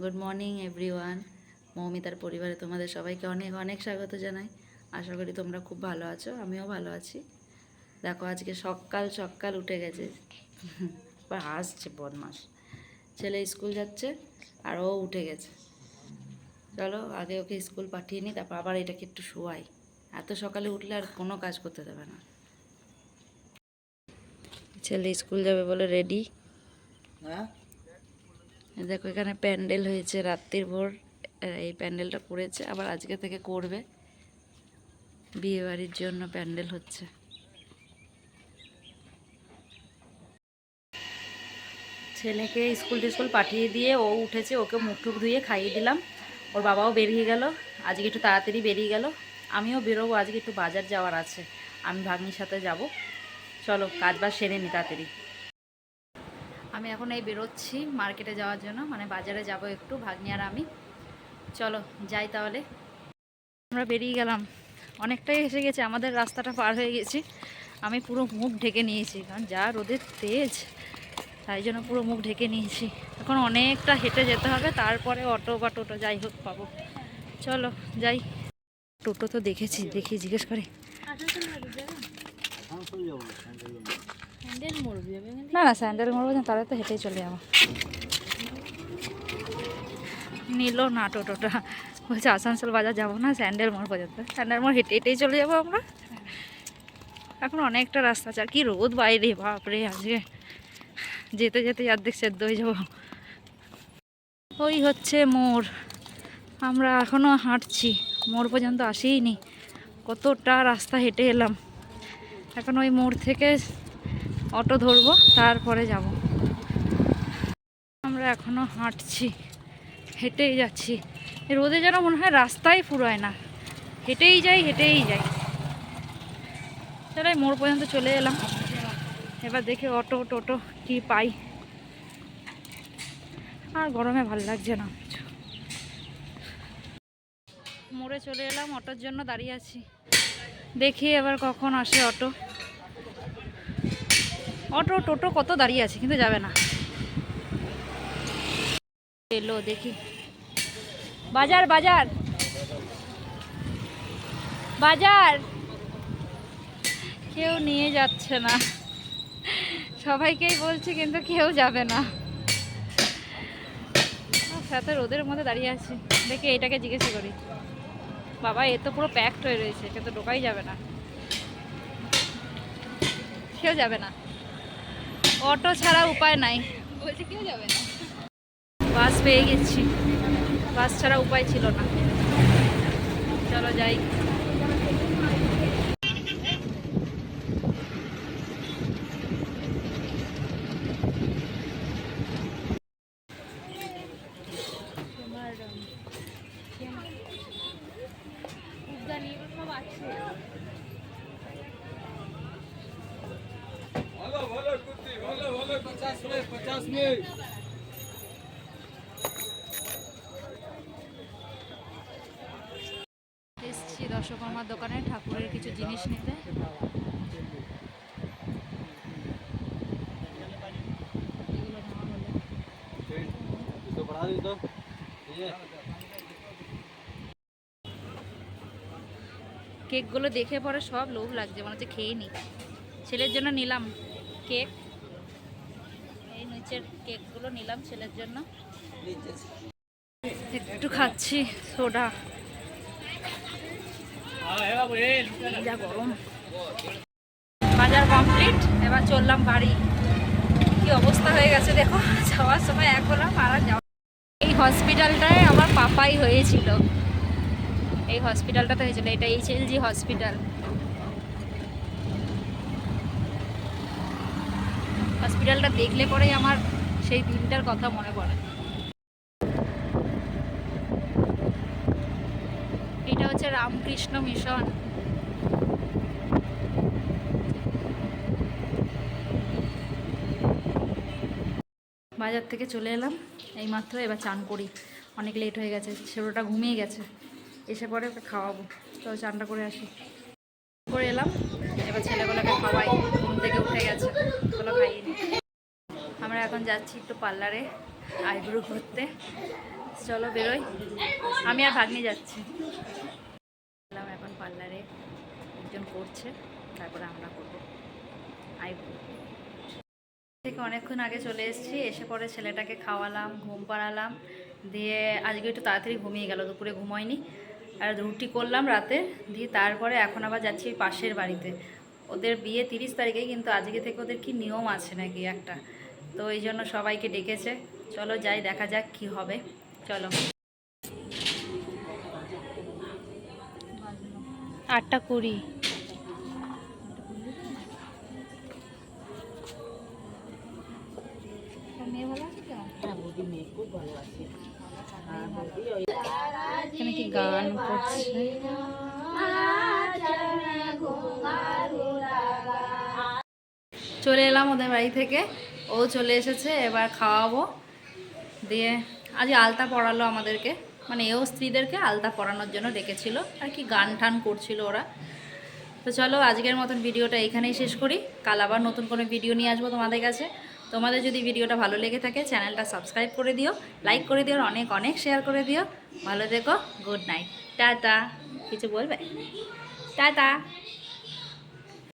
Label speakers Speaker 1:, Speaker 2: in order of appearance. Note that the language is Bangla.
Speaker 1: গুড মর্নিং এভরিওয়ান মৌমিতার পরিবারে তোমাদের সবাইকে অনেক অনেক স্বাগত জানাই। আশা করি তোমরা খুব ভালো আছো, আমিও ভালো আছি। দেখো, আজকে সকাল সকাল উঠে গেছে। বা হাসছে বদমাস। ছেলে স্কুল যাচ্ছে আর ও উঠে গেছে। চলো, আগে ওকে স্কুল পাঠিয়ে নিই, তারপর আবার এটাকে একটু শোয়াই। এত সকালে উঠলে আর কোনো কাজ করতে দেবে না। ছেলে স্কুল যাবে বলে রেডি
Speaker 2: হ্যাঁ?
Speaker 1: দেখো, এখানে প্যান্ডেল হয়েছে রাত্রির ভোর। এই প্যান্ডেলটা করেছে, আবার আজকে থেকে করবে। বিয়ে বাড়ির জন্য প্যান্ডেল হচ্ছে। ছেলেকে স্কুল টিস্কুল পাঠিয়ে দিয়ে ও উঠেছে, ওকে মুখ টুক ধুয়ে খাইয়ে দিলাম। ওর বাবাও বেরিয়ে গেল, আজকে একটু তাড়াতাড়ি বেরিয়ে গেল। আমিও বেরোবো, আজকে একটু বাজার যাওয়ার আছে। আমি ভাগ্নির সাথে যাব। চলো, কাজ বাজ সেরে নি তাড়াতাড়ি। আমি এখন এই বেরোচ্ছি মার্কেটে যাওয়ার জন্য মানে বাজারে যাব একটু ভাগ্নি আর আমি। চলো যাই তাহলে। আমরা বেরিয়ে গেলাম। অনেকটাই এসে গেছে আমাদের রাস্তাটা পার হয়ে গেছি। আমি পুরো মুখ ঢেকে নিয়েছি কারণ যা রোদের তেজ তাই জন্য পুরো মুখ ঢেকে নিয়েছি। এখন অনেকটা হেঁটে যেতে হবে তারপরে অটো বা টোটো যাই হোক পাবো। চলো যাই। টোটো তো দেখেছি দেখি জিজ্ঞেস করে। না না স্যান্ডেল মরবো না তাহলে তো হেঁটেই চলে যাব। নিল না টোটোটা। বলছে আসানসোল বাজার যাব না স্যান্ডেল মোড় পর্যন্ত স্যান্ডেল মোড় হেঁটে হেঁটেই চলে যাব আমরা। এখন অনেকটা রাস্তা আছে আর কি রোদ বাইরে বাপরে আজকে। যেতে যেতে অর্ধেক সেদ্ধ হয়ে যাব। ওই হচ্ছে মোড়। আমরা এখনও হাঁটছি মোড় পর্যন্ত আসিনি কতটা রাস্তা হেঁটে এলাম। এখন ওই মোড় থেকে অটো ধরবো, তারপরে যাব। আমরা এখনও হাঁটছি, হেঁটেই যাচ্ছি। রোদে যেন মনে হয় রাস্তাই ফুরোয় না। হেঁটেই যাই হেঁটেই যাই। চলো মোড় পর্যন্ত চলে এলাম। এবার দেখে অটো, টোটো কি পাই। আর গরমে ভালো লাগছে না। মোড়ে চলে এলাম, অটোর জন্য দাঁড়িয়ে আছি। দেখি এবার কখন আসে অটো। অটো, টোটো কত দাঁড়িয়ে আছে, কিন্তু যাবে না। এলো, দেখি। বাজার বাজার। বাজার। কেউ নিয়ে যাচ্ছে না। সবাইকেই বলছি, কিন্তু কেউ যাবে না। সাথে রোদের মধ্যে দাঁড়িয়ে আছি। দেখি, এটাকে জিজ্ঞেস করি। বাবা, এ তো পুরো প্যাকড হয়ে রয়েছে কিন্তু ঢোকাই যাবে না। কেউ যাবে না। অটো ছাড়া উপায় নাই।
Speaker 3: বলছে কেউ যাবে না।
Speaker 1: বাস পেয়ে গেছি। বাস ছাড়া উপায় ছিল না। চলো যাই
Speaker 3: তোমার উদ্যানি সব আছে
Speaker 1: এসছি দর্শকর্মার দোকানে ঠাকুরের কিছু জিনিস নিতে। কেকগুলো দেখে পরে সব লোভ লাগছে, মনে হচ্ছে খেয়ে নি। ছেলের জন্য নিলাম কেক। নিচের কেকগুলো নিলাম ছেলের জন্য। একটু খাচ্ছি সোডা। যা গরম। বাজার কমপ্লিট এবার চললাম বাড়ি। কি অবস্থা হয়ে গেছে দেখো যাওয়ার সময় এক হলাম আর যাওয়া এই হসপিটালটায় আমার পাপাই হয়েছিল। এই হসপিটালটাতে হয়েছিল এটা এইচ এল জি হসপিটাল হসপিটালটা দেখলে পরেই আমার সেই দিনটার কথা মনে পড়ে। এটা হচ্ছে রামকৃষ্ণ মিশন। বাজার থেকে চলে এলাম, এইমাত্র এবার চান করি। অনেক লেট হয়ে গেছে, ছেলেটা ঘুমিয়ে গেছে। এসে পরে খাওয়াবো। তো চানটা করে আসি। করে এলাম, এবার ছেলেগুলোকে খাওয়াই, ঘুম থেকে উঠে গেছে ওগুলো খাইয়ে নি আমরা এখন যাচ্ছি একটু পার্লারে আইব্রো করতে। চলো বেরোই। আমি আর ভাগ্নি যাচ্ছি। এখন পার্লারে। একজন করছে, তারপরে আমরা করব আইবো থেকে অনেকক্ষণ আগে চলে এসেছি, এসে পরে ছেলেটাকে খাওয়ালাম, ঘুম পাড়ালাম, দিয়ে আজকে একটু তাড়াতাড়ি ঘুমিয়ে গেল, দুপুরে ঘুমোয়নি। আর রুটি করলাম রাতে, দিয়ে তারপরে এখন আবার যাচ্ছি পাশের বাড়িতে। ওদের বিয়ে তিরিশ তারিখে, কিন্তু আজকে থেকে ওদের কি নিয়ম আছে নাকি একটা? তো এই জন্য সবাইকে ডেকেছে। চলো যাই, দেখা যাক কি হবে। চলো।
Speaker 3: আটটা কুড়ি।
Speaker 1: এখানে কি গান চলে এলাম ওদের বাড়ি থেকে। ও চলে এসেছে, এবার খাওয়াবো। দিয়ে আজ আলতা পড়ালো আমাদেরকে। মানে এও স্ত্রীদেরকে আলতা পড়ানোর জন্য ডেকেছিল। আর কি গান টান করছিল ওরা। তো চলো আজকের মতন ভিডিওটা এখানেই শেষ করি। কাল আবার নতুন কোনো ভিডিও নিয়ে আসব তোমাদের কাছে। তোমাদের যদি ভিডিওটা ভালো লেগে থাকে, চ্যানেলটা সাবস্ক্রাইব করে দিও, লাইক করে দিও অনেক অনেক শেয়ার করে দিও। ভালো থেকো, গুড নাইট। টাটা। কিছু বলবে? টাটা।